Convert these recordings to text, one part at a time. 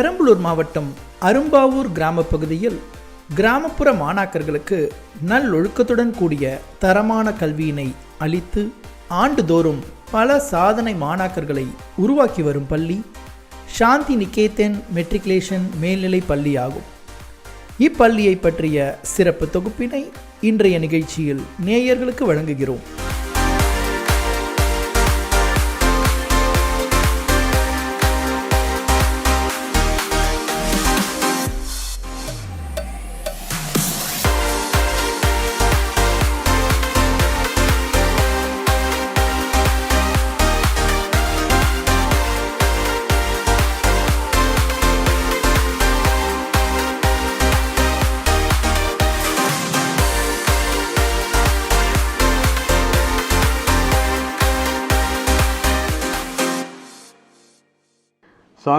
பெரம்பலூர் மாவட்டம் அரும்பாவூர் கிராம பகுதியில் கிராமப்புற மாணாக்கர்களுக்கு நல்லொழுக்கத்துடன் கூடிய தரமான கல்வியினை அளித்து ஆண்டுதோறும் பல சாதனை மாணாக்கர்களை உருவாக்கி வரும் பள்ளி சாந்தி நிகேதன் மெட்ரிகுலேஷன் மேல்நிலை பள்ளி ஆகும் இப்பள்ளியை பற்றிய சிறப்பு தொகுப்பினை இன்றைய நிகழ்ச்சியில் நேயர்களுக்கு வழங்குகிறோம்.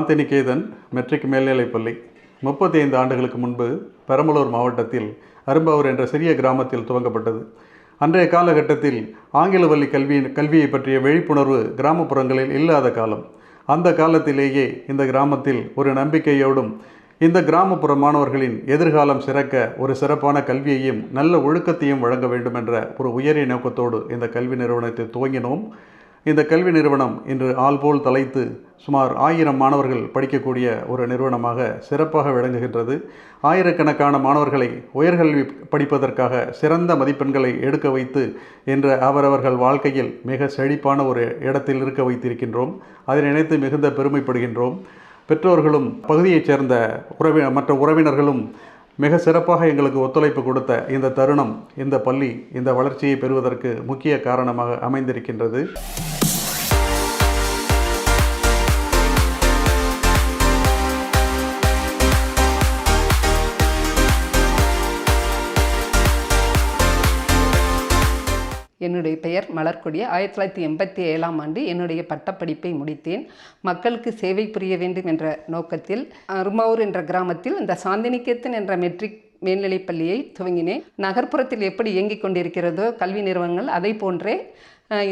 சாந்திநிகேதன் மெட்ரிக் மேல்நிலைப்பள்ளி. முப்பத்தி ஐந்து ஆண்டுகளுக்கு முன்பு பெரம்பலூர் மாவட்டத்தில் அரும்பாவூர் என்ற சிறிய கிராமத்தில் துவங்கப்பட்டது. அன்றைய காலகட்டத்தில் ஆங்கில வழி கல்வி கல்வியை பற்றிய விழிப்புணர்வு கிராமப்புறங்களில் இல்லாத காலம். அந்த காலத்திலேயே இந்த கிராமத்தில் ஒரு நம்பிக்கையோடும் இந்த கிராமப்புற மாணவர்களின் எதிர்காலம் சிறக்க ஒரு சிறப்பான கல்வியையும் நல்ல ஒழுக்கத்தையும் வழங்க வேண்டும் என்ற ஒரு உயரிய நோக்கத்தோடு இந்த கல்வி நிறுவனத்தை துவங்கினோம். இந்த கல்வி நிறுவனம் இன்று ஆள்போல் தலைத்து சுமார் ஆயிரம் மாணவர்கள் படிக்கக்கூடிய ஒரு நிறுவனமாக சிறப்பாக விளங்குகின்றது. ஆயிரக்கணக்கான மாணவர்களை உயர்கல்வி படிப்பதற்காக சிறந்த மதிப்பெண்களை எடுக்க வைத்து என்ற அவரவர்கள் வாழ்க்கையில் மிக செழிப்பான ஒரு இடத்தில் இருக்க வைத்திருக்கின்றோம். அதை நினைத்து மிகுந்த பெருமைப்படுகின்றோம். பெற்றோர்களும் பகுதியைச் சேர்ந்த உறவி மற்ற உறவினர்களும் மிக சிறப்பாக எங்களுக்கு ஒத்துழைப்பு கொடுத்த இந்த தருணம் இந்த பள்ளி இந்த வளர்ச்சியை பெறுவதற்கு முக்கிய காரணமாக அமைந்திருக்கின்றது. என்னுடைய பெயர் மலர்கொடி ஆயிரத்தி தொள்ளாயிரத்தி எண்பத்தி ஏழாம் ஆண்டு என்னுடைய பட்டப்படிப்பை முடித்தேன். மக்களுக்கு சேவை புரிய வேண்டும் என்ற நோக்கத்தில் அருமாவூர் என்ற கிராமத்தில் இந்த சாந்தினிகேத்தன் என்ற மெட்ரிக் மேல்நிலைப்பள்ளியை துவங்கினேன். நகர்ப்புறத்தில் எப்படி இயங்கிக் கொண்டிருக்கிறதோ கல்வி நிறுவனங்கள் அதை போன்றே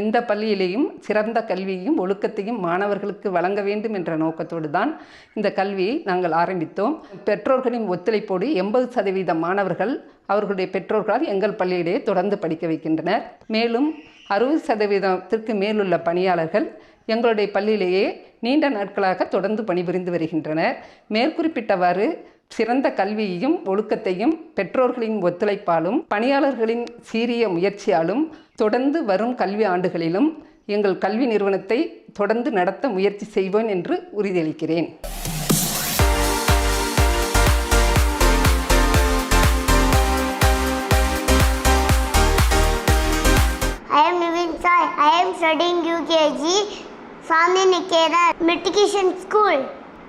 இந்த பள்ளியிலேயும் சிறந்த கல்வியையும் ஒழுக்கத்தையும் மாணவர்களுக்கு வழங்க வேண்டும் என்ற நோக்கத்தோடு தான் இந்த கல்வியை நாங்கள் ஆரம்பித்தோம். பெற்றோர்களின் ஒத்துழைப்போடு எண்பது சதவீத மாணவர்கள் அவர்களுடைய பெற்றோர்களால் எங்கள் பள்ளியிலேயே தொடர்ந்து படிக்க வைக்கின்றனர். மேலும் அறுபது சதவீதத்திற்கு மேலுள்ள பணியாளர்கள் எங்களுடைய பள்ளியிலேயே நீண்ட நாட்களாக தொடர்ந்து பணிபுரிந்து வருகின்றனர். மேற்குறிப்பிட்டவாறு சிறந்த கல்வியையும் ஒழுக்கத்தையும் பெற்றோர்களின் ஒத்துழைப்பாலும் பணியாளர்களின் சீரிய முயற்சியாலும் தொடர்ந்து வரும் கல்வி ஆண்டுகளிலும் எங்கள் கல்வி நிறுவனத்தை தொடர்ந்து நடத்த முயற்சி செய்வோம் என்று உறுதியளிக்கிறேன். I am studying UKG, Swami Niketan Medication School,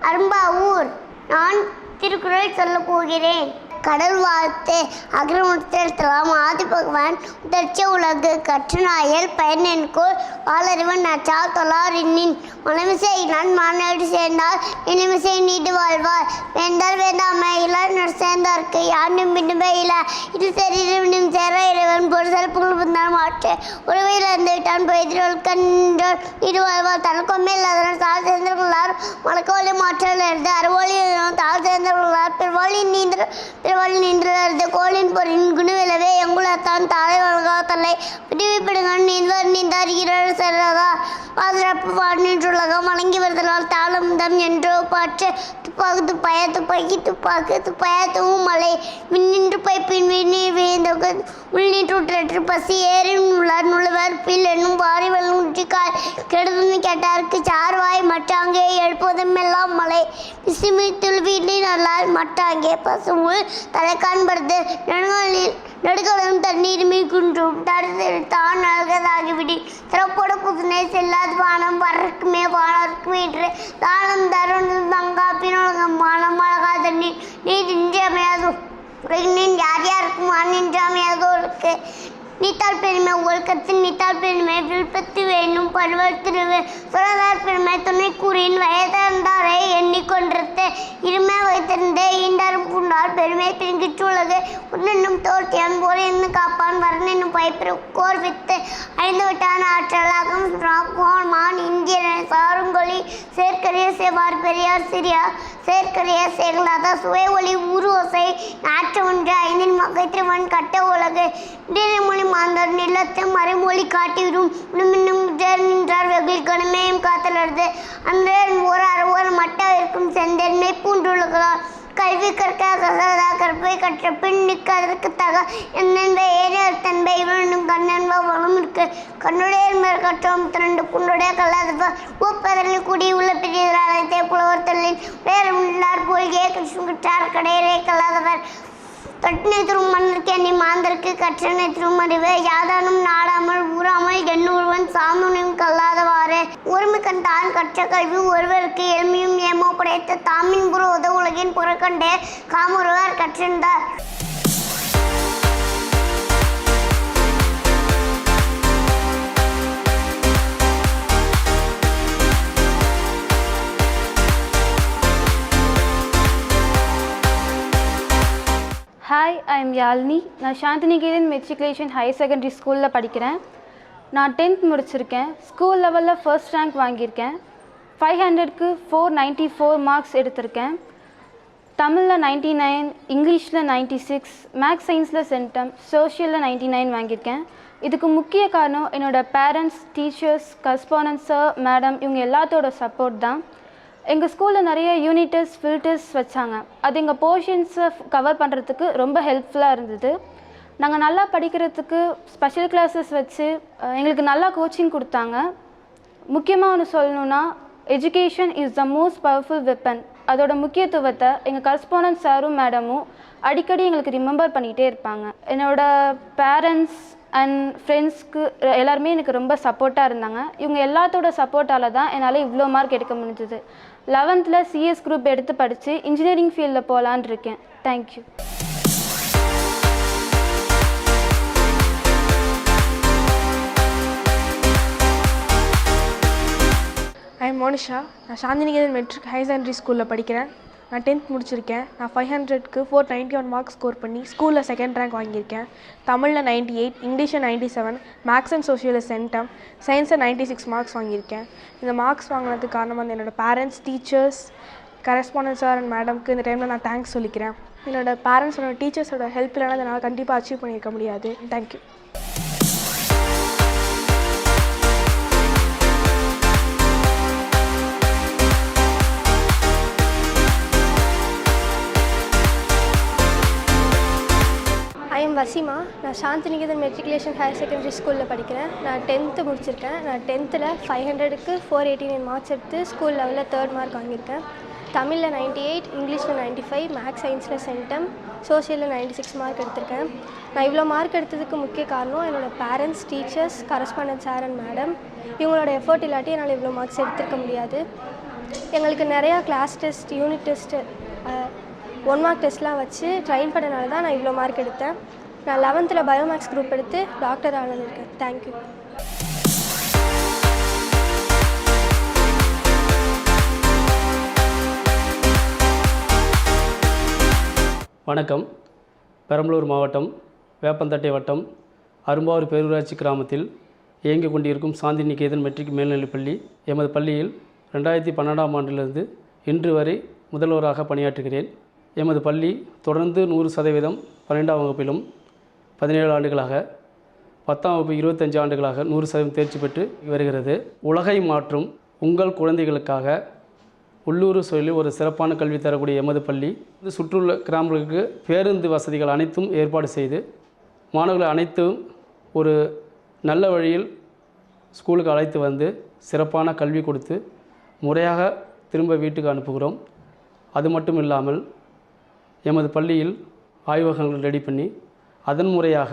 Arumbavur நான் திருக்குறள் சொல்லப் போகிறேன். கடல் வாழ்த்து. அகிரமுத்தலாம் ஆதி பகவான் உதர்ச்ச உலகு. கற்றுநாயல் பயனென்கோள். வாளறிவன் நச்சா தொழார் இன்னின். மனமிசை நான் மாநாடு சேர்ந்தால் இனிமிசை நீடு வாழ்வார். வேந்தால் வேண்டாமை இளர் சேர்ந்தார்க்கு. யாண்டும் பின்னுமே இல இது சரியும் சேர இறைவன். பொரு சிறப்புகள் புந்தான் மாற்று உறவையில் இருந்து விட்டான் போய்திரோல் நீடு வாழ்வார். தனக்கொம்மே இல்லாதனர். தாழ் சேர்ந்தவர்களார். மலக்கோலி மாற்றல் இருந்து அறுவோலி தாழ் சேர்ந்தவர்களார். பிறவாளி நீந்த இரவல் நின்றது கோலின் பொருளின் குணுவிலவே எங்குலத்தான் தாழை வழங்கா தலை விடுவிப்பிடுங்கள் நீந்தவர் நீந்தார் இரவு பாதுகாப்பு நின்றுள்ளதாக வழங்கி வருதலால் தாளம் தம் என்றோ பாற்று துப்பாக்கு துப்பாயா துப்பாக்கி துப்பாக்கு துப்பாயா தூவும் மலை மின்னின்று பைப்பின் விண்ணீர் வீழ்ந்த உள்நீற்று பசி ஏறின் உள்ளார். நுழைவர் பில் என்னும் வாரி வெள்ளூற்றிக்காய் கெடுதுன்னு கேட்டாருக்கு சார்வாய் மட்டாங்கே எழுப்பதும் எல்லாம் மலை விசிமி துள்வீட்டில் நல்லார் மட்டாங்கே பசுமுள் தலை காண்படுது. நடுங்களில் நடுக்கடலும் தண்ணீருமே குன்றும் தடுத்தான் நல்கதாகிவிடி. சிறப்போட புதுனை செல்லாது வானம் வரக்குமே வானருக்குமே என்று தானம் தருணம் தங்கா மானம் அழகா தண்ணீர் நீ நின்றமையாதோ உலகினின் யார் யாருக்கும் நின்றாமையாதோருக்கு நீத்தால் பெருமை ஒழுக்கத்தின் நீத்தால் பெருமை விருப்பத்து வேணும் பருவத்திருவு சுரதார் பெருமை துணை கூறின் வயதாரை எண்ணிக்கொண்டிருத்த இருமை வைத்திருந்த ஈண்டாரும் பூண்டார் பெருமை பிரிங்கிற்று உலகு உன்னும் தோற்றியான் போல என்று காப்பான் வரன் என்னும் பயப்பிற கோர் வித்து அழிந்து விட்டான் ஆற்றலாகும் மான் இந்திய சாருங்கொழி சேர்க்கரிய சேவார் பெரியார் சிறியார் சேர்க்கரிய சேகலாத சுவை ஒளி உருவசை நாற்று ஒன்று ஐந்தின் மகைத்திருவன் கட்ட உலகு. மொழி மாந்தர் நிலத்தை மறைமொழி காட்டிவிடும். இன்னும் இன்னும் நின்றார் வெகுளி கணமேயும் காத்தலர்து அந்த ஒரு அறுவர் மட்டா இருக்கும் செந்தன்மை பூண்டுள்ளதால் கல்வி கற்க கசதா கற்பை கற்ற பின் நிற்க தக. என்னென்ப ஏறியர் தன்பை இவனும் கண்ணன்ப வளம் இருக்க கண்ணுடைய கற்றோம் திரண்டு குண்டுடைய கல்லாதப்ப ஒப்பதனில் கூடி உள்ள பெரியவராக புலவர் தள்ளின் வேறு உள்ளார் போல் போல்கே கிருஷ்ணகிட்டார் கடையரே கல்லாதவர். தொட்டினை திரும் மன்னருக்கு எண்ணி மாந்தருக்கு கற்றனை திருமறிவு யாதானும் நாடாமல் ஊறாமல் எண்ணூர்வன் சாமுனையும் கல்லாதவாறு. ஒருமிக்கண் தான் கற்ற கல்வி ஒருவருக்கு எளிமையும் ஏமோ படைத்த தாமின் புற உத உலகின் புறக்கண்டே காமுருவார் கற்றிருந்தார் ஹாய் ஐ எம் யாழ்னி நான் சாந்தினிகேதன் மெட்ரிகுலேஷன் ஹையர் செகண்டரி ஸ்கூலில் படிக்கிறேன். நான் டென்த் முடிச்சிருக்கேன். ஸ்கூல் லெவலில் ஃபர்ஸ்ட் ரேங்க் வாங்கியிருக்கேன். ஃபைவ் ஹண்ட்ரட்க்கு ஃபோர் நைன்ட்டி ஃபோர் மார்க்ஸ் எடுத்திருக்கேன். தமிழில் நைன்ட்டி நைன் இங்கிலீஷில் நைன்ட்டி சிக்ஸ் மேக்ஸ் சயின்ஸில் சென்டம் சோஷியலில் நைன்ட்டி நைன் வாங்கியிருக்கேன். இதுக்கு முக்கிய காரணம் என்னோடய parents teachers correspondent sir madam இவங்க எல்லாத்தோட சப்போர்ட் தான். எங்கள் ஸ்கூலில் நிறைய யூனிட்டர்ஸ் ஃபில்டர்ஸ் வச்சாங்க. அது எங்கள் போர்ஷன்ஸை கவர் பண்ணுறதுக்கு ரொம்ப ஹெல்ப்ஃபுல்லாக இருந்தது. நாங்கள் நல்லா படிக்கிறதுக்கு ஸ்பெஷல் கிளாஸஸ் வச்சு எங்களுக்கு நல்லா கோச்சிங் கொடுத்தாங்க. முக்கியமாக ஒன்று சொல்லணுன்னா education is the most powerful weapon அதோட முக்கியத்துவத்தை எங்கள் கரஸ்பாண்டன்ட் சாரும் மேடமும் அடிக்கடி எங்களுக்கு ரிமெம்பர் பண்ணிகிட்டே இருப்பாங்க. என்னோட பேரண்ட்ஸ் அண்ட் ஃப்ரெண்ட்ஸ்க்கு எல்லாருமே எனக்கு ரொம்ப சப்போர்ட்டாக இருந்தாங்க. இவங்க எல்லாத்தோட சப்போர்ட்டால் தான் என்னால் இவ்வளோ மார்க் எடுக்க முடிஞ்சது. லெவன்த்தில் சிஎஸ் குரூப் எடுத்து படித்து இன்ஜினியரிங் ஃபீல்டில் போகலான் இருக்கேன். தேங்க்யூ ஐ மோனிஷா நான் சாந்தினிகேதன் மெட்ரிக் ஹையர் செகண்டரி ஸ்கூலில் படிக்கிறேன். நான் டென்த் முடிச்சிருக்கேன். நான் five ஹண்ட்ரட்க்கு four ninety one marks score பண்ணி ஸ்கூலில் செகண்ட் ரேங்க் வாங்கியிருக்கேன். தமிழில் நைன்ட்டி எயிட் இங்கிலீஷில் நைன்ட்டி செவன் மேக்ஸ் அண்ட் சோஷியலில் சென்டம் சயின்ஸில் நைன்ட்டி சிக்ஸ் மார்க்ஸ் வாங்கியிருக்கேன். இந்த மார்க்ஸ் வாங்கினதுக்கு காரணம் வந்து என்னோடய parents teachers correspondents sir and மேடம்க்கு இந்த டைமில் நான் தேங்க்ஸ் சொல்லிக்கிறேன். என்னோடய பேரண்ட்ஸோட டீச்சர்ஸோட ஹெல்ப் இல்லைனா என்னால் கண்டிப்பாக அச்சீவ் பண்ணியிருக்க முடியாது. தேங்க்யூ ஐ எம் வசிமா நான் சாந்திநிகேதன் மெட்ரிகுலேஷன் ஹையர் செகண்டரி ஸ்கூலில் படிக்கிறேன். நான் டென்த்து முடிச்சிருக்கேன். நான் டென்த்தில் ஃபைவ் ஹண்ட்ரடுக்கு ஃபோர் எயிட்டி நைன் மார்க்ஸ் எடுத்து ஸ்கூல் லெவலில் தேர்ட் மார்க் வாங்கியிருக்கேன். தமிழில் நைன்ட்டி எயிட் இங்கிலீஷில் நைன்ட்டி ஃபைவ் மேக்ஸ் சயின்ஸில் சென்டம் சோஷியலில் நைன்ட்டி சிக்ஸ் மார்க் எடுத்திருக்கேன். நான் இவ்வளோ மார்க் எடுத்ததுக்கு முக்கிய காரணம் என்னோடய parents teachers correspondent sir and madam இவங்களோட எஃபர்ட் இல்லாட்டி என்னால் இவ்வளோ மார்க்ஸ் எடுத்திருக்க முடியாது. எங்களுக்கு நிறையா class test unit test one mark டெஸ்ட்லாம் வச்சு ட்ரைன் பண்ணனால தான் நான் இவ்வளோ மார்க் எடுத்தேன். நான் லெவன்த்தில் பயோமேக்ஸ் குரூப் எடுத்து டாக்டர் ஆனதுருக்கேன் தேங்க்யூ வணக்கம். பெரம்பலூர் மாவட்டம் வேப்பந்தட்டை வட்டம் அரும்பாவூர் பேரூராட்சி கிராமத்தில் இயங்கிக் கொண்டிருக்கும் சாந்தி நிகேதன் மெட்ரிக் மேல்நிலைப்பள்ளி எமது பள்ளியில் ரெண்டாயிரத்தி பன்னெண்டாம் ஆண்டிலிருந்து இன்று வரை முதல்வராக பணியாற்றுகிறேன். எமது பள்ளி தொடர்ந்து நூறு சதவீதம் பன்னெண்டாம் வகுப்பிலும் பதினேழு ஆண்டுகளாக பத்தாம் வகுப்பு இருபத்தஞ்சு ஆண்டுகளாக நூறு சதவீதம் தேர்ச்சி பெற்று வருகிறது. உலகை மாற்றும் உங்கள் குழந்தைகளுக்காக உள்ளூர் சூழலில் ஒரு சிறப்பான கல்வி தரக்கூடிய எமது பள்ளி இது சுற்றுள்ள கிராமங்களுக்கு பேருந்து வசதிகள் அனைத்தும் ஏற்பாடு செய்து மாணவர்கள் அனைத்தும் ஒரு நல்ல வழியில் ஸ்கூலுக்கு அழைத்து வந்து சிறப்பான கல்வி கொடுத்து முறையாக திரும்ப வீட்டுக்கு அனுப்புகிறோம். அது மட்டும் இல்லாமல் எமது பள்ளியில் ஆய்வகங்கள் ரெடி பண்ணி அதன் முறையாக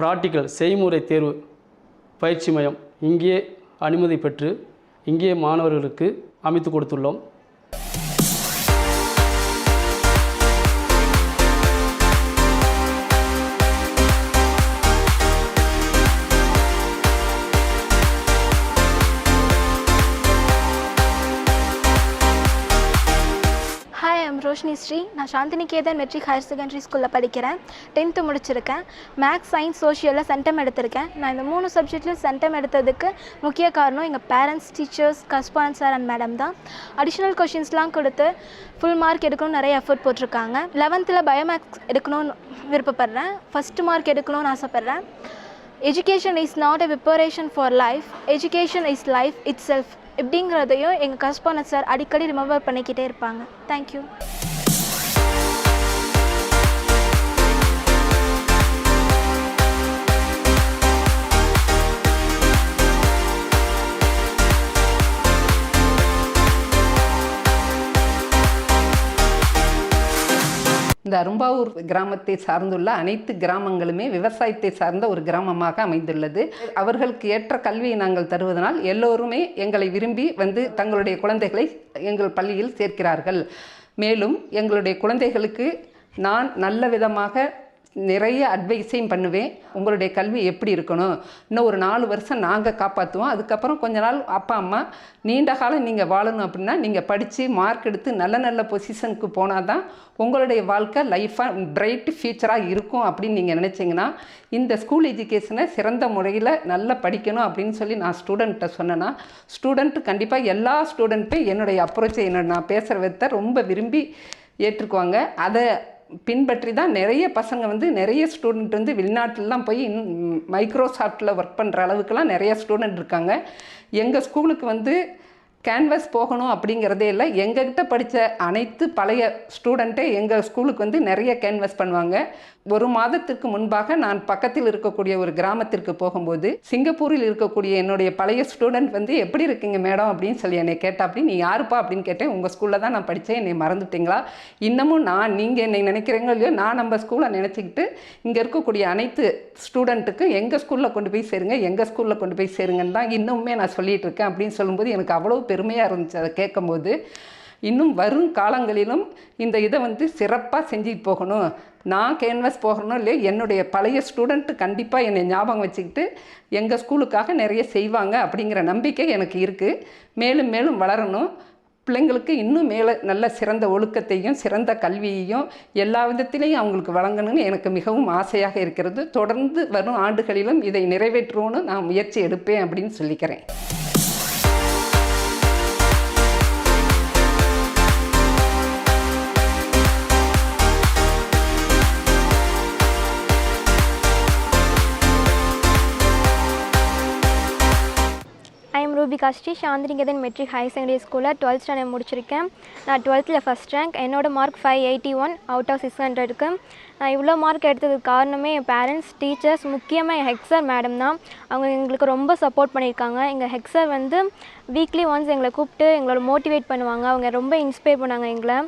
ப்ராக்டிக்கல் செய்முறை தேர்வு பயிற்சி மையம் இங்கே அனுமதி பெற்று இங்கே மாணவர்களுக்கு அமைத்து கொடுத்துள்ளோம். ரோஷினி ஸ்ரீ நான் சாந்தினிகேதன் மெட்ரிக் ஹையர் செகண்டரி ஸ்கூலில் படிக்கிறேன். டென்த்து முடிச்சிருக்கேன். மேக்ஸ் சயின்ஸ் சோஷியலில் சென்டம் எடுத்திருக்கேன். நான் இந்த மூணு சப்ஜெக்ட்லையும் சென்டம் எடுத்ததுக்கு முக்கிய காரணம் எங்கள் parents teachers correspondent sir and madam தான். அடிஷ்னல் கொஷின்ஸ்லாம் கொடுத்து ஃபுல் மார்க் எடுக்கணும்னு நிறைய எஃபர்ட் போட்டிருக்காங்க. லெவன்த்தில் பயோமேக்ஸ் எடுக்கணும்னு விருப்பப்படுறேன். ஃபஸ்ட்டு மார்க் எடுக்கணும்னு ஆசைப்பட்றேன். Education is not a preparation for life education is life itself இப்படிங்கிறதையும் எங்கள் கரஸ்பாண்டன்ட் சார் அடிக்கடி ரிமெம்பர் பண்ணிக்கிட்டே இருப்பாங்க. தேங்க்யூ இந்த அரும்பாவூர் கிராமத்தை சார்ந்துள்ள அனைத்து கிராமங்களுமே விவசாயத்தை சார்ந்த ஒரு கிராமமாக அமைந்துள்ளது. அவர்களுக்கு ஏற்ற கல்வியை நாங்கள் தருவதனால் எல்லோருமே எங்களை விரும்பி வந்து தங்களுடைய குழந்தைகளை எங்கள் பள்ளியில் சேர்க்கிறார்கள். மேலும் எங்களுடைய குழந்தைகளுக்கு நான் நல்ல விதமாக நிறைய அட்வைஸையும் பண்ணுவேன். உங்களுடைய கல்வி எப்படி இருக்கணும்? இன்னும் ஒரு நாலு வருஷம் நாங்கள் காப்பாற்றுவோம் அதுக்கப்புறம் கொஞ்ச நாள் அப்பா அம்மா நீண்ட காலம் நீங்கள் வாழணும் அப்படின்னா நீங்கள் படித்து மார்க் எடுத்து நல்ல நல்ல பொசிஷனுக்கு போனால் தான் உங்களுடைய வாழ்க்கை லைஃபாக பிரைட் ஃபியூச்சராக இருக்கும் அப்படின்னு நீங்கள் நினச்சிங்கன்னா இந்த ஸ்கூல் எஜுகேஷனை சிறந்த முறையில் நல்லா படிக்கணும் அப்படின்னு சொல்லி நான் ஸ்டூடெண்ட்டை சொன்னேன்னா ஸ்டூடெண்ட்டு கண்டிப்பாக எல்லா ஸ்டூடெண்ட்டும் என்னுடைய அப்ரோச்சை என்னோட நான் பேசுகிற விதத்தை ரொம்ப விரும்பி ஏற்றுக்குவாங்க. அதை பின்பற்றி தான் நிறைய பசங்க வந்து நிறைய ஸ்டூடெண்ட் வந்து வெளிநாட்டிலலாம் போய் மைக்ரோசாஃப்ட்டில் ஒர்க் பண்ணுற அளவுக்குலாம் நிறைய ஸ்டூடெண்ட் இருக்காங்க. எங்கள் ஸ்கூலுக்கு வந்து கேன்வஸ் போகணும் அப்படிங்கிறதே இல்லை. எங்ககிட்ட படித்த அனைத்து பழைய ஸ்டூடெண்ட்டே எங்கள் ஸ்கூலுக்கு வந்து நிறைய கேன்வஸ் பண்ணுவாங்க. ஒரு மாதத்திற்கு முன்பாக நான் பக்கத்தில் இருக்கக்கூடிய ஒரு கிராமத்திற்கு போகும்போது சிங்கப்பூரில் இருக்கக்கூடிய என்னுடைய பழைய ஸ்டூடெண்ட் வந்து எப்படி இருக்கீங்க மேடம்? அப்படின்னு சொல்லி என்னை கேட்டா அப்படி நீ யாருப்பா? அப்படின்னு கேட்டேன். உங்கள் ஸ்கூலில் தான் நான் படித்தேன் என்னை மறந்துட்டீங்களா? இன்னமும் நான் நீங்கள் என்னை நினைக்கிறீங்களோ இல்லையோ நான் நம்ம ஸ்கூலை நினச்சிக்கிட்டு இங்கே இருக்கக்கூடிய அனைத்து ஸ்டூடெண்ட்டுக்கு எங்கள் ஸ்கூலில் கொண்டு போய் சேருங்க எங்கள் ஸ்கூலில் கொண்டு போய் சேருங்கன்னு தான் இன்னுமே நான் சொல்லிகிட்டு இருக்கேன் அப்படின்னு சொல்லும்போது எனக்கு அவ்வளோ பெருமையாக இருந்துச்சு. அதை கேட்கும்போது இன்னும் வரும் காலங்களிலும் இந்த இதை வந்து சிறப்பாக செஞ்சுட்டு போகணும். நான் கேன்வஸ் போகணும் இல்லையோ என்னுடைய பழைய ஸ்டூடெண்ட்டு கண்டிப்பாக என்னை ஞாபகம் வச்சுக்கிட்டு எங்கள் ஸ்கூலுக்காக நிறைய செய்வாங்க அப்படிங்கிற நம்பிக்கை எனக்கு இருக்குது மேலும் மேலும் வளரணும். பிள்ளைங்களுக்கு இன்னும் மேலே நல்ல சிறந்த ஒழுக்கத்தையும் சிறந்த கல்வியையும் எல்லா விதத்திலையும் அவங்களுக்கு வழங்கணும்னு எனக்கு மிகவும் ஆசையாக இருக்கிறது. தொடர்ந்து வரும் ஆண்டுகளிலும் இதை நிறைவேற்றுவோன்னு நான் முயற்சி எடுப்பேன் அப்படின்னு சொல்லிக்கிறேன். காஸ்டி சாந்தினிகேதன் மெட்ரிக் ஹையர் செகண்டரி ஸ்கூலில் டுவெல்த் ஸ்டாண்டர்ட் முடிச்சிருக்கேன். நான் டுவெல்த்தில் ஃபஸ்ட் ரேங்க் என்னோட mark five eighty one out of six ஹண்ட்ரடுக்கு நான் இவ்வளோ மார்க் எடுத்ததுக்கு காரணமே என் பேரண்ட்ஸ் டீச்சர்ஸ் முக்கியமாக என் ஹெக்ஸர் மேடம் தான். அவங்க எங்களுக்கு ரொம்ப சப்போர்ட் பண்ணியிருக்காங்க. எங்கள் ஹெக்ஸர் வந்து வீக்லி ஒன்ஸ் எங்களை கூப்பிட்டு எங்களோட மோட்டிவேட் பண்ணுவாங்க. அவங்க ரொம்ப இன்ஸ்பயர் பண்ணாங்க எங்களை.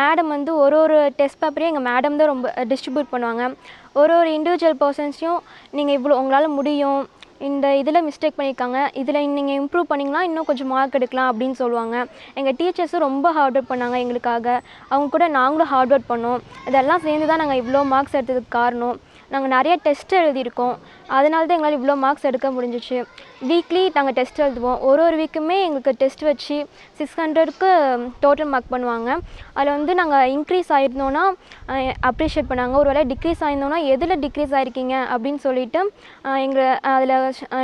மேடம் வந்து ஒரு ஒரு டெஸ்ட் பேப்பரையும் எங்கள் மேடம் தான் ரொம்ப டிஸ்ட்ரிபியூட் பண்ணுவாங்க. ஒரு ஒரு இண்டிவிஜுவல் பர்சன்ஸையும் நீங்கள் இவ்வளோ உங்களால் முடியும். இந்த இதில் மிஸ்டேக் பண்ணியிருக்காங்க. இதில் நீங்கள் இம்ப்ரூவ் பண்ணிங்கன்னா இன்னும் கொஞ்சம் மார்க் எடுக்கலாம் அப்படின்னு சொல்லுவாங்க. எங்கள் டீச்சர்ஸும் ரொம்ப ஹார்ட் ஒர்க் பண்ணாங்க எங்களுக்காக. அவங்க கூட நாங்களும் ஹார்ட் ஒர்க் பண்ணோம். இதெல்லாம் சேர்ந்து தான் நாங்கள் இவ்வளோ மார்க்ஸ் எடுத்ததுக்கு காரணம். நாங்கள் நிறைய டெஸ்ட் எழுதியிருக்கோம். அதனால தான் எங்களால் இவ்வளோ மார்க்ஸ் எடுக்க முடிஞ்சிச்சு. வீக்லி நாங்கள் டெஸ்ட் எழுதுவோம். ஒரு ஒரு வீக்குமே எங்களுக்கு டெஸ்ட் வச்சு சிக்ஸ் ஹண்ட்ரடுக்கு டோட்டல் மார்க் பண்ணுவாங்க. அதில் வந்து நாங்கள் இன்க்ரீஸ் ஆகிருந்தோன்னா அப்ரிஷியேட் பண்ணாங்க. ஒரு வேளை டிக்ரீஸ் ஆயிருந்தோன்னா எதில் டிக்ரீஸ் ஆகிருக்கீங்க அப்படின்னு சொல்லிட்டு எங்களை அதில்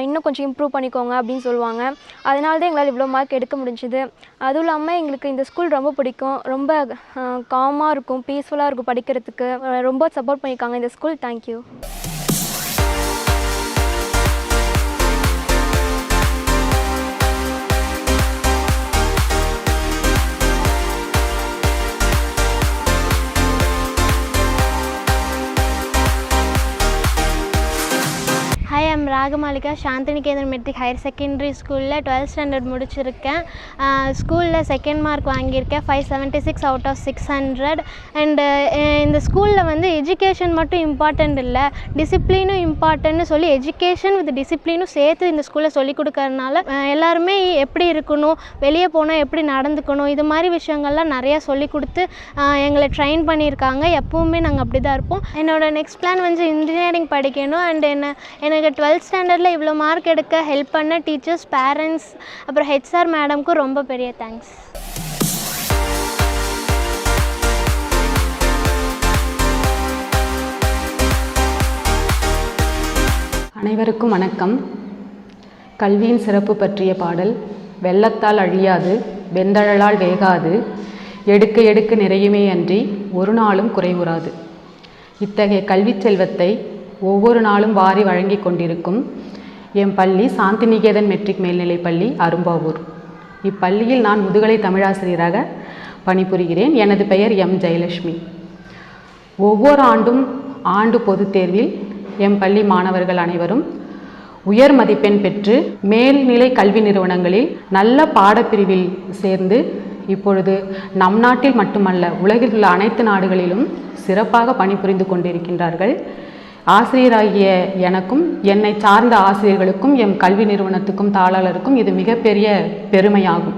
இன்னும் கொஞ்சம் இம்ப்ரூவ் பண்ணிக்கோங்க அப்படின்னு சொல்லுவாங்க. அதனால தான் எங்களால் இவ்வளோ மார்க் எடுக்க முடிஞ்சுது. அதுவும் இல்லாமல் எங்களுக்கு இந்த ஸ்கூல் ரொம்ப பிடிக்கும். ரொம்ப காமாக இருக்கும் பீஸ்ஃபுல்லாக இருக்கும் படிக்கிறதுக்கு. ரொம்ப சப்போர்ட் பண்ணியிருக்காங்க இந்த school thank you Ragamalika Santhiniketan matric higher secondary ஸ்கூலில் டுவெல்த் ஸ்டாண்டர்ட் முடிச்சிருக்கேன். ஸ்கூலில் செகண்ட் மார்க் வாங்கியிருக்கேன் five seventy six out of six hundred and இந்த ஸ்கூலில் வந்து எஜுகேஷன் மட்டும் இம்பார்ட்டண்ட் இல்லை டிசிப்ளினும் இம்பார்ட்டன்ட்னு சொல்லி எஜுகேஷன் வித் டிசிப்ளினும் சேர்த்து இந்த ஸ்கூலில் சொல்லி கொடுக்கறதுனால எல்லாருமே எப்படி இருக்கணும் வெளியே போனால் எப்படி நடந்துக்கணும் இது மாதிரி விஷயங்கள்லாம் நிறையா சொல்லி கொடுத்து எங்களை ட்ரெயின் பண்ணியிருக்காங்க. எப்பவுமே நாங்கள் அப்படி தான் இருப்போம். என்னோடய நெக்ஸ்ட் பிளான் வந்து இன்ஜினியரிங் படிக்கணும். அண்ட் என்ன எனக்கு டுவெல்த் ஸ்டாண்டர்டில் இவ்வளோ மார்க் எடுக்க ஹெல்ப் பண்ண டீச்சர்ஸ் பேரண்ட்ஸ் அப்புறம் ஹெச்ஆர் மேடம்க்கும் ரொம்ப பெரிய தேங்க்ஸ் அனைவருக்கும் வணக்கம். கல்வியின் சிறப்பு பற்றிய பாடல் வெள்ளத்தால் அழியாது வெந்தழலால் வேகாது எடுக்க எடுக்க நிறையுமே அன்றி ஒரு நாளும் குறைவுறாது. இத்தகைய கல்விச் செல்வத்தை ஒவ்வொரு நாளும் வாரி வழங்கி கொண்டிருக்கும் என் பள்ளி சாந்திநிகேதன் மெட்ரிக் மேல்நிலைப் பள்ளி அரும்பாவூர். இப்பள்ளியில் நான் முதுகலை தமிழாசிரியராக பணிபுரிகிறேன். எனது பெயர் எம் ஜெயலட்சுமி. ஒவ்வொரு ஆண்டும் ஆண்டு பொதுத் தேர்வில் எம் பள்ளி மாணவர்கள் அனைவரும் உயர் மதிப்பெண் பெற்று மேல்நிலை கல்வி நிறுவனங்களில் நல்ல பாடப்பிரிவில் சேர்ந்து இப்பொழுது நம் நாட்டில் மட்டுமல்ல உலகில் உள்ள அனைத்து நாடுகளிலும் சிறப்பாக பணிபுரிந்து கொண்டிருக்கின்றார்கள். ஆசிரியராகிய எனக்கும் என்னை சார்ந்த ஆசிரியர்களுக்கும் எம் கல்வி நிறுவனத்துக்கும் தாளாளருக்கும் இது மிகப்பெரிய பெருமையாகும்.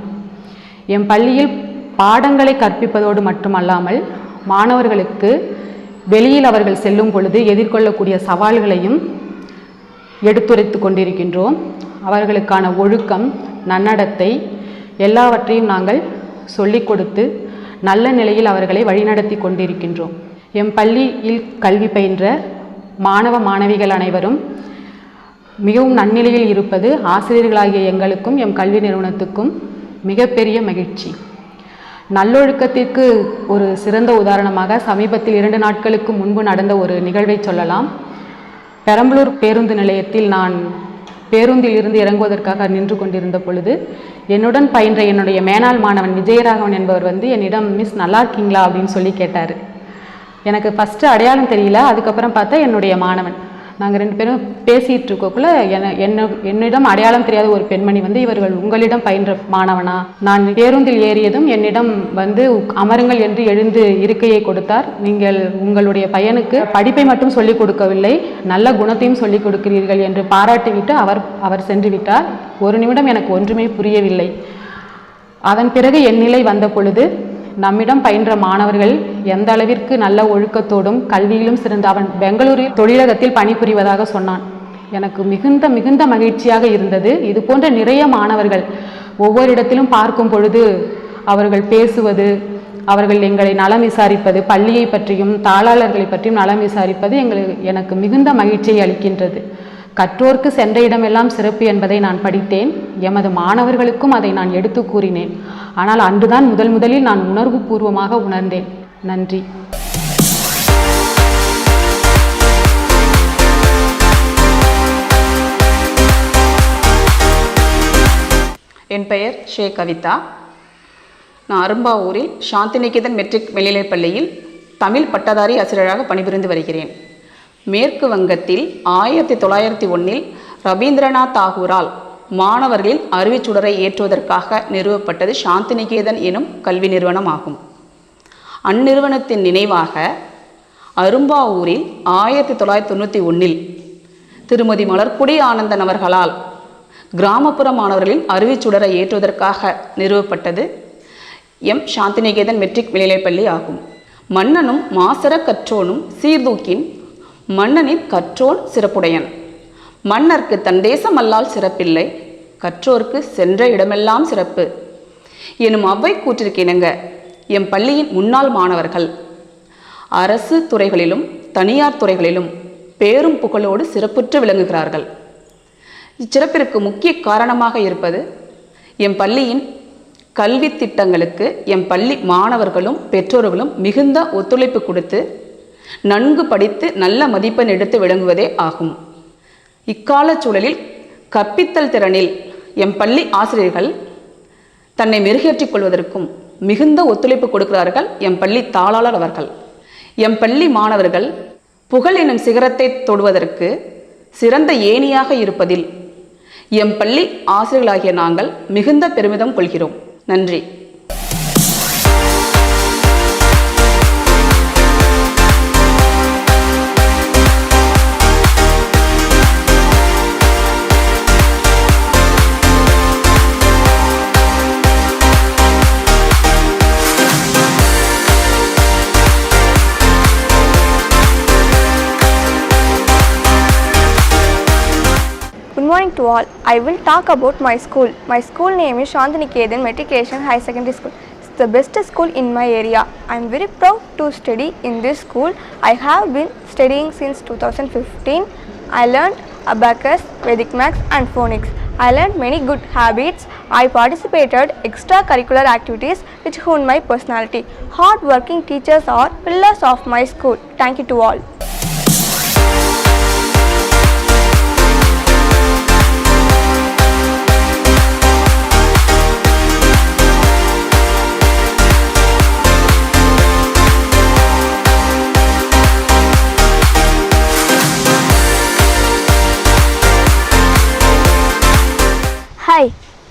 எம் பள்ளியில் பாடங்களை கற்பிப்பதோடு மட்டுமல்லாமல் மாணவர்களுக்கு வெளியில் அவர்கள் செல்லும் பொழுது எதிர்கொள்ளக்கூடிய சவால்களையும் எடுத்துரைத்து கொண்டிருக்கின்றோம். அவர்களுக்கான ஒழுக்கம் நன்னடத்தை எல்லாவற்றையும் நாங்கள் சொல்லிக் கொடுத்து நல்ல நிலையில் அவர்களை வழிநடத்தி கொண்டிருக்கின்றோம். எம் பள்ளியில் கல்வி பயின்ற மாணவ மாணவிகள் அனைவரும் மிகவும் நன்னிலையில் இருப்பது ஆசிரியர்களாகிய எங்களுக்கும் எம் கல்வி நிறுவனத்துக்கும் மிகப்பெரிய மகிழ்ச்சி. நல்லொழுக்கத்திற்கு ஒரு சிறந்த உதாரணமாக சமீபத்தில் இரண்டு நாட்களுக்கு முன்பு நடந்த ஒரு நிகழ்வை சொல்லலாம். பெரம்பலூர் பேருந்து நிலையத்தில் நான் பேருந்தில் இருந்து இறங்குவதற்காக நின்று கொண்டிருந்த பொழுது என்னுடன் பயின்ற என்னுடைய மேனாள் மாணவன் விஜயராகவன் என்பவர் வந்து என்னிடம் மிஸ் நல்லா இருக்கீங்களா? அப்படின்னு சொல்லி கேட்டார். எனக்கு ஃபஸ்ட்டு அடையாளம் தெரியல அதுக்கப்புறம் பார்த்தா என்னுடைய மாணவன். நாங்கள் ரெண்டு பேரும் பேசிகிட்டு இருக்கக்குள்ள என்ன என்ன என்னிடம் அடையாளம் தெரியாத ஒரு பெண்மணி வந்து இவர்கள் உங்களிடம் பயின்ற மாணவனா? நான் பேருந்தில் ஏறியதும் என்னிடம் வந்து அமருங்கள் என்று எழுந்து இருக்கையை கொடுத்தார். நீங்கள் உங்களுடைய பையனுக்கு படிப்பை மட்டும் சொல்லிக் கொடுக்கவில்லை நல்ல குணத்தையும் சொல்லிக் கொடுக்கிறீர்கள் என்று பாராட்டிவிட்டு அவர் அவர் சென்று விட்டார். ஒரு நிமிடம் எனக்கு ஒன்றுமே புரியவில்லை. அதன் பிறகு என் நிலை வந்த பொழுது நம்மிடம் பயின்ற மாணவர்கள் எந்த அளவிற்கு நல்ல ஒழுக்கத்தோடும் கல்வியிலும் சிறந்த அவன் பெங்களூரில் தொழிலகத்தில் பணிபுரிவதாக சொன்னான். எனக்கு மிகுந்த மிகுந்த மகிழ்ச்சியாக இருந்தது. இது போன்ற நிறைய மாணவர்கள் ஒவ்வொரு இடத்திலும் பார்க்கும் பொழுது அவர்கள் பேசுவது அவர்கள் எங்களை நலம் விசாரிப்பது பள்ளியை பற்றியும் தாளாளர்களை பற்றியும் நலம் விசாரிப்பது எங்களுக்கு எனக்கு மிகுந்த மகிழ்ச்சியை அளிக்கின்றது. கற்றோர்க்கு சென்ற இடமெல்லாம் சிறப்பு என்பதை நான் படித்தேன். எமது மாணவர்களுக்கும் அதை நான் எடுத்து கூறினேன். ஆனால் அன்றுதான் முதல் முதலில் நான் உணர்வு பூர்வமாக உணர்ந்தேன். நன்றி. என் பெயர் ஷே கவிதா. நான் அரும்பாவூரில் சாந்திநிகேதன் மெட்ரிக் மேல்நிலைப் பள்ளியில் தமிழ் பட்டதாரி ஆசிரியராக பணிபுரிந்து வருகிறேன். மேற்கு வங்கத்தில் ஆயிரத்தி தொள்ளாயிரத்தி ஒன்றில் ரவீந்திரநாத் தாகூரால் மாணவர்களின் அறிவிச்சுடரை ஏற்றுவதற்காக நிறுவப்பட்டது சாந்திநிகேதன் எனும் கல்வி நிறுவனம் ஆகும் அந்நிறுவனத்தின் நினைவாக அரும்பாவூரில் ஆயிரத்தி தொள்ளாயிரத்தி தொண்ணூற்றி ஒன்றில் திருமதி மலர்குடி ஆனந்தன் அவர்களால் கிராமப்புற மாணவர்களின் அறிவுச்சுடரை ஏற்றுவதற்காக நிறுவப்பட்டது எம். சாந்திநிகேதன் மெட்ரிக் மேல்நிலைப்பள்ளி ஆகும். மன்னனும் மாசர கற்றோனும் சீர்தூக்கின் மன்னனின் கற்றோன் சிறப்புடையன். மன்னர்க்கு தன் தேசம் அல்லால் சிறப்பில்லை கற்றோர்க்கு சென்ற இடமெல்லாம் சிறப்பு. எனும் அவ்வை கூற்றிற்கு இணங்க எம் பள்ளியின் முன்னாள் மாணவர்கள் அரசு துறைகளிலும் தனியார் துறைகளிலும் பேரும் புகழோடு சிறப்புற்று விளங்குகிறார்கள். இச்சிறப்பிற்கு முக்கிய காரணமாக இருப்பது எம் பள்ளியின் கல்வி திட்டங்களுக்கு எம் பள்ளி மாணவர்களும் பெற்றோர்களும் மிகுந்த ஒத்துழைப்பு கொடுத்து நன்கு படித்து நல்ல மதிப்பெண் எடுத்து விளங்குவதே ஆகும். இக்கால சூழலில் கற்பித்தல் திறனில் எம் பள்ளி ஆசிரியர்கள் தன்னை மெருகேற்றிக் கொள்வதற்கும் மிகுந்த ஒத்துழைப்பு கொடுக்கிறார்கள் எம் பள்ளி தாளாளர் அவர்கள். எம் பள்ளி மாணவர்கள் புகழ் எனும் சிகரத்தை தொடுவதற்கு சிறந்த ஏணியாக இருப்பதில் எம் பள்ளி ஆசிரியர்களாகிய நாங்கள் மிகுந்த பெருமிதம் கொள்கிறோம். நன்றி. Morning to all. I will talk about my school. My school name is Shantiniketan Matriculation High Secondary School. It's the best school in my area. I am very proud to study in this school. I have been studying since 2015. I learned abacus, Vedic maths and phonics. I learned many good habits. I participated extracurricular activities which honed my personality. Hard working teachers are pillars of my school. Thank you to all.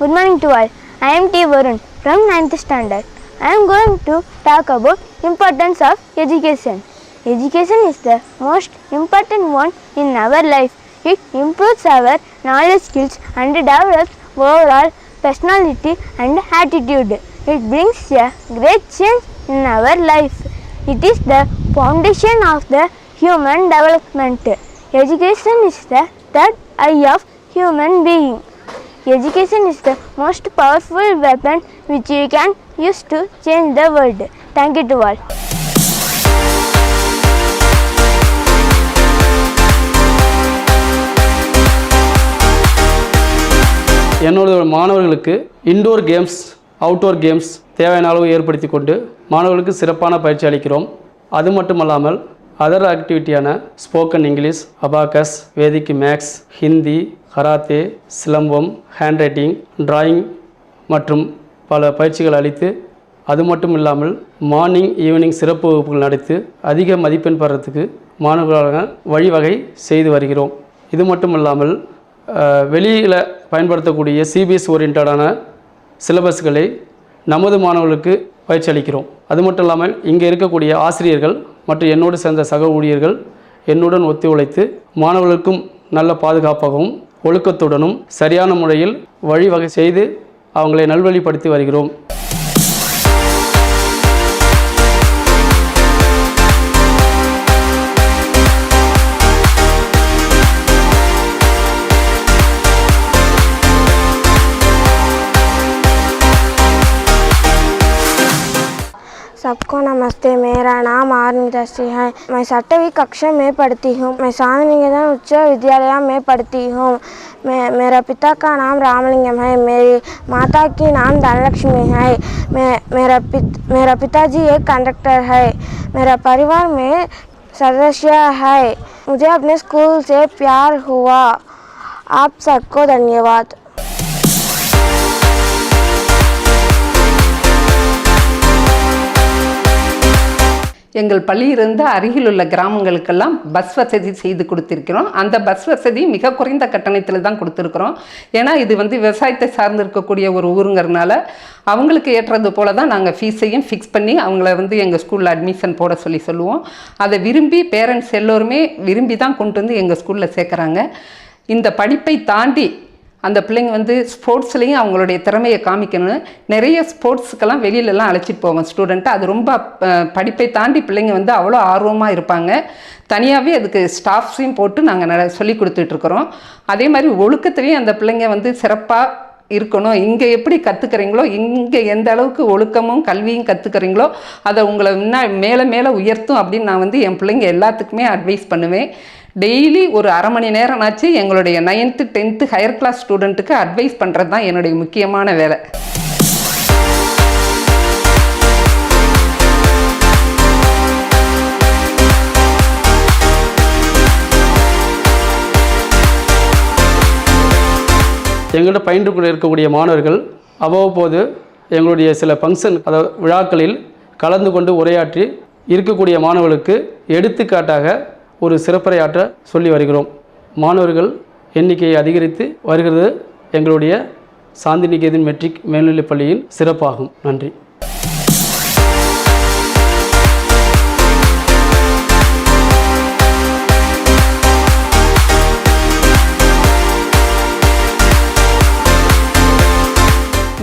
Good morning to all. I am T. Varun from 9th standard. I am going to talk about importance of education. Education is the most important one in our life. It improves our knowledge skills and develops overall personality and attitude. It brings a great change in our life. It is the foundation of the human development. Education is the third eye of human being. Education is the most powerful weapon which we can use to change the world. Thank you to all. என்னோட மாணவர்களுக்கு indoor games outdoor games தேவையான அளவு ஏற்படுத்தி கொண்டு மாணவர்களுக்கு சிறப்பான பயிற்சி அளிக்கிறோம் அது மட்டுமல்லாமல் other ஆக்டிவிட்டியான spoken English abacus Vedic maths Hindi karate silambam handwriting drawing மற்றும் பல பயிற்சிகள் அளித்து அது மட்டும் இல்லாமல் மார்னிங் ஈவினிங் சிறப்பு வகுப்புகள் நடத்தி அதிக மதிப்பெண் பெறத்துக்கு மாணவர்களாக வழிவகை செய்து வருகிறோம். இது மட்டும் இல்லாமல் வெளியில் பயன்படுத்தக்கூடிய சிபிஎஸ் ஓரியன்டான சிலபஸ்களை நமது மாணவர்களுக்கு பயிற்சி அளிக்கிறோம். அது மட்டும் இல்லாமல் இங்கே இருக்கக்கூடிய ஆசிரியர்கள் மற்றும் என்னோடு சேர்ந்த சக ஊழியர்கள் என்னுடன் ஒத்துழைத்து மாணவர்களுக்கும் நல்ல பாதுகாப்பாகவும் ஒழுக்கத்துடனும் சரியான முறையில் வழிவகை செய்து அவங்களை நல்வழிப்படுத்தி வருகிறோம். सबको नमस्ते, मेरा नाम आर्मिता सिंह है। मैं छठवीं कक्षा में पढ़ती हूँ। मैं शांति निकेतन उच्च विद्यालय में पढ़ती हूँ। मैं, मेरा पिता का नाम रामलिंगम है। मेरी माता की नाम धनलक्ष्मी है। मैं, मेरा पित, मेरा पिताजी एक कंडक्टर है। मेरा परिवार में सदस्य है। मुझे अपने स्कूल से प्यार हुआ। आप सबको धन्यवाद। எங்கள் பள்ளியிலிருந்து அருகில் உள்ள கிராமங்களுக்கெல்லாம் பஸ் வசதி செய்து கொடுத்திருக்கிறோம். அந்த பஸ் வசதி மிக குறைந்த கட்டணத்தில் தான் கொடுத்துருக்குறோம். ஏன்னா இது வந்து விவசாயத்தை சார்ந்து இருக்கக்கூடிய ஒரு ஊருங்கிறதுனால அவங்களுக்கு ஏற்றது போல தான் நாங்கள் ஃபீஸையும் ஃபிக்ஸ் பண்ணி அவங்கள வந்து எங்கள் ஸ்கூலில் அட்மிஷன் போட சொல்லி சொல்லுவோம். அதை விரும்பி பேரண்ட்ஸ் எல்லோருமே விரும்பி தான் கொண்டு வந்து எங்கள் ஸ்கூலில் சேர்க்குறாங்க. இந்த படிப்பை தாண்டி அந்த பிள்ளைங்க வந்து ஸ்போர்ட்ஸ்லேயும் அவங்களுடைய திறமையை காமிக்கணும் நிறைய ஸ்போர்ட்ஸுக்கெல்லாம் வெளியிலலாம் அழைச்சிட்டு போவோம் ஸ்டூடெண்ட்டை அது ரொம்ப படிப்பை தாண்டி பிள்ளைங்க வந்து அவ்வளோ ஆர்வமாக இருப்பாங்க. தனியாகவே அதுக்கு ஸ்டாஃப்ஸையும் போட்டு நாங்கள் நட சொல்லி கொடுத்துட்ருக்குறோம். அதே மாதிரி ஒழுக்கத்துலேயும் அந்த பிள்ளைங்க வந்து சிறப்பாக இருக்கணும். இங்கே எப்படி கற்றுக்கிறீங்களோ இங்கே எந்த அளவுக்கு ஒழுக்கமும் கல்வியும் கற்றுக்கிறீங்களோ அதை உங்களை முன்னா மேலே மேலே உயர்த்தும் அப்படின்னு நான் வந்து என் பிள்ளைங்க எல்லாத்துக்குமே அட்வைஸ் பண்ணுவேன். டெய்லி ஒரு அரை மணி நேரம்னாச்சு எங்களுடைய நைன்த்து டென்த்து ஹையர் கிளாஸ் ஸ்டூடெண்ட்டுக்கு அட்வைஸ் பண்ணுறது தான் என்னுடைய முக்கியமான வேலை. எங்கள்கிட்ட பயின்று கொண்டு இருக்கக்கூடிய மாணவர்கள் அவ்வப்போது எங்களுடைய சில ஃபங்க்ஷன் அதாவது விழாக்களில் கலந்து கொண்டு உரையாற்றி இருக்கக்கூடிய மாணவர்களுக்கு எடுத்துக்காட்டாக ஒரு சிறப்புரையாற்ற சொல்லி வருகிறோம். மாணவர்கள் எண்ணிக்கையை அதிகரித்து வருகிறது. எங்களுடைய சாந்திநிகேதன் மெட்ரிக் மேல்நிலைப் பள்ளியின் சிறப்பாகும். நன்றி.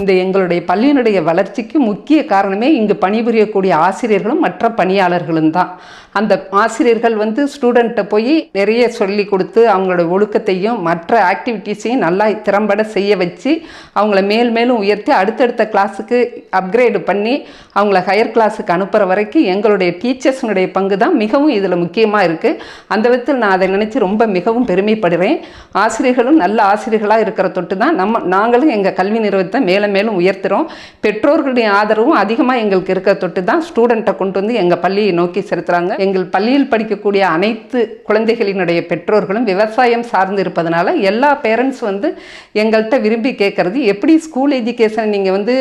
இந்த எங்களுடைய பள்ளியினுடைய வளர்ச்சிக்கு முக்கிய காரணமே இங்கு பணிபுரியக்கூடிய ஆசிரியர்களும் மற்ற பணியாளர்களும் தான். அந்த ஆசிரியர்கள் வந்து ஸ்டூடெண்ட்டை போய் நிறைய சொல்லி கொடுத்து அவங்களோட ஒழுக்கத்தையும் மற்ற ஆக்டிவிட்டீஸையும் நல்லா திறம்பட செய்ய வச்சு அவங்கள மேல் மேலும் உயர்த்தி அடுத்தடுத்த கிளாஸுக்கு அப்கிரேடு பண்ணி அவங்கள ஹையர் கிளாஸுக்கு அனுப்புகிற வரைக்கும் எங்களுடைய டீச்சர்ஸினுடைய பங்கு தான் மிகவும் இதில் முக்கியமாக இருக்குது அந்த விதத்தில் நான் அதை நினச்சி ரொம்ப மிகவும் பெருமைப்படுறேன். ஆசிரியர்களும் நல்ல ஆசிரியர்களாக இருக்கிற தொட்டு தான் நம்ம நாங்களும் எங்கள் கல்வி நிறுவனத்தை மேலும் மேலும் உயர்த்துகிறோம் பெற்றோர்களுடைய ஆதரவும் அதிகமாக எங்களுக்கு இருக்கிற தொட்டு தான் ஸ்டூடெண்ட்டை கொண்டு வந்து எங்கள் பள்ளியை நோக்கி செலுத்துகிறாங்க எங்கள் பள்ளியில் படிக்கக்கூடிய அனைத்து குழந்தைகளினுடைய பெற்றோர்களும் விவசாயம் சார்ந்து இருப்பதனால எல்லா பேரண்ட்ஸ் வந்து எங்கள்கிட்ட விரும்பி கேட்குறது எப்படி ஸ்கூல் எஜுகேஷன் நீங்கள் வந்து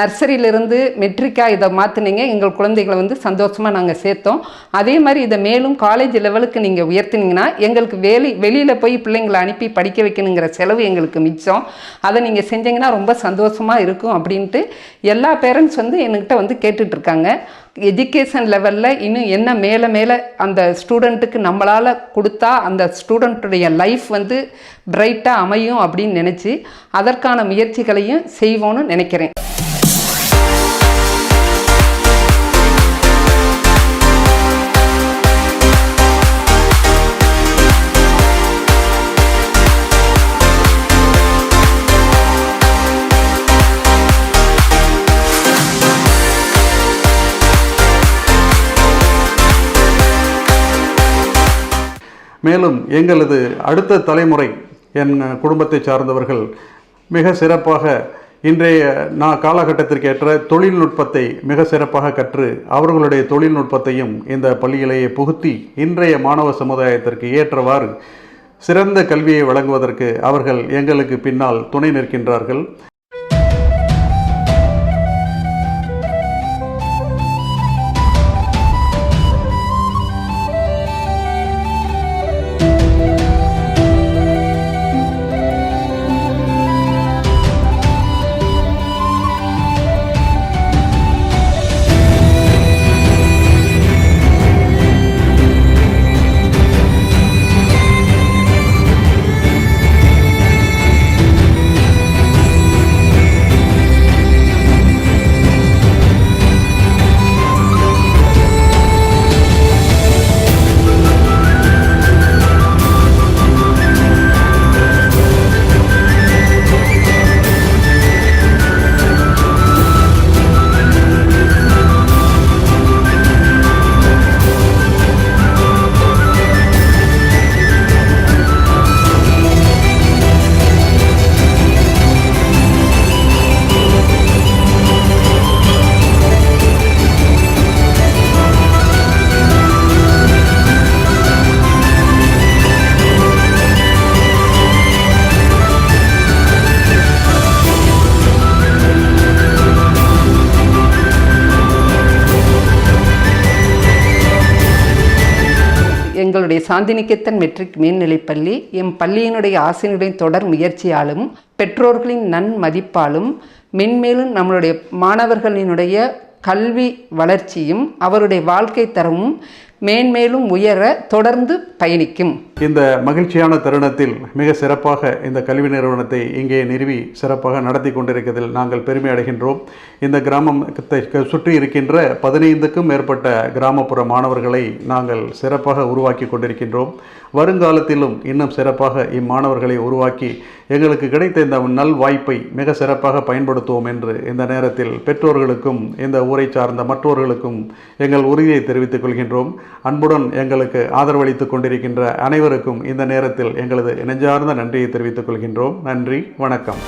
நர்சரியிலிருந்து மெட்ரிக்காக இதை மாற்றினீங்க எங்கள் குழந்தைகளை வந்து சந்தோஷமாக நாங்கள் சேர்த்தோம். அதே மாதிரி இதை மேலும் காலேஜ் லெவலுக்கு நீங்கள் உயர்த்தினீங்கன்னா எங்களுக்கு வேலை வெளியில் போய் பிள்ளைங்களை அனுப்பி படிக்க வைக்கணுங்கிற செலவு எங்களுக்கு மிச்சம். அதை நீங்கள் செஞ்சீங்கன்னா ரொம்ப சந்தோஷமாக இருக்கும் அப்படின்ட்டு எல்லா பேரண்ட்ஸ் வந்து என்கிட்ட வந்து கேட்டுட்ருக்காங்க. எஜுகேஷன் லெவலில் இன்னும் என்ன மேலே மேலே அந்த ஸ்டூடெண்ட்டுக்கு நம்மளால் கொடுத்தா அந்த ஸ்டூடெண்ட்டுடைய லைஃப் வந்து பிரைட்டாக அமையும் அப்படின்னு நினச்சி அதற்கான முயற்சிகளையும் செய்வோன்னு நினைக்கிறேன். மேலும் எங்களது அடுத்த தலைமுறை என் குடும்பத்தை சார்ந்தவர்கள் மிக சிறப்பாக இன்றைய நான் காலகட்டத்திற்கு ஏற்ற தொழில்நுட்பத்தை மிக சிறப்பாக கற்று அவர்களுடைய தொழில்நுட்பத்தையும் இந்த பள்ளியிலேயே புகுத்தி இன்றைய மாணவ சமுதாயத்திற்கு ஏற்றவாறு சிறந்த கல்வியை வழங்குவதற்கு அவர்கள் எங்களுக்கு பின்னால் துணை நிற்கின்றார்கள். எங்களுடைய மெட்ரிக் மேல்நிலைப்பள்ளி எம் பள்ளியினுடைய ஆசிரியருடைய தொடர் முயற்சியாலும் பெற்றோர்களின் நன்மதிப்பாலும் மென்மேலும் நம்மளுடைய மாணவர்களினுடைய கல்வி வளர்ச்சியும் அவருடைய வாழ்க்கை தரமும் மேன்மேலும் உயர தொடர்ந்து பயணிக்கும். இந்த மகிழ்ச்சியான தருணத்தில் மிக சிறப்பாக இந்த கல்வி நிறுவனத்தை இங்கே நிறுவி சிறப்பாக நடத்தி கொண்டிருக்கிறதில் நாங்கள் பெருமை அடைகின்றோம். இந்த கிராமத்தை சுற்றி இருக்கின்ற பதினைந்துக்கும் மேற்பட்ட கிராமப்புற மாணவர்களை நாங்கள் சிறப்பாக உருவாக்கி கொண்டிருக்கின்றோம். வருங்காலத்திலும் இன்னும் சிறப்பாக இம்மாணவர்களை உருவாக்கி எங்களுக்கு கிடைத்த இந்த நல் வாய்ப்பை மிக சிறப்பாக பயன்படுத்துவோம் என்று இந்த நேரத்தில் பெற்றோர்களுக்கும் இந்த ஊரை சார்ந்த மற்றவர்களுக்கும் எங்கள் உறுதியை தெரிவித்துக் கொள்கின்றோம். அன்புடன் எங்களுக்கு ஆதரவளித்துக் கொண்டிருக்கின்ற அனைவருக்கும் இந்த நேரத்தில் எங்களது நெஞ்சார்ந்த நன்றியை தெரிவித்துக் கொள்கின்றோம். நன்றி வணக்கம்.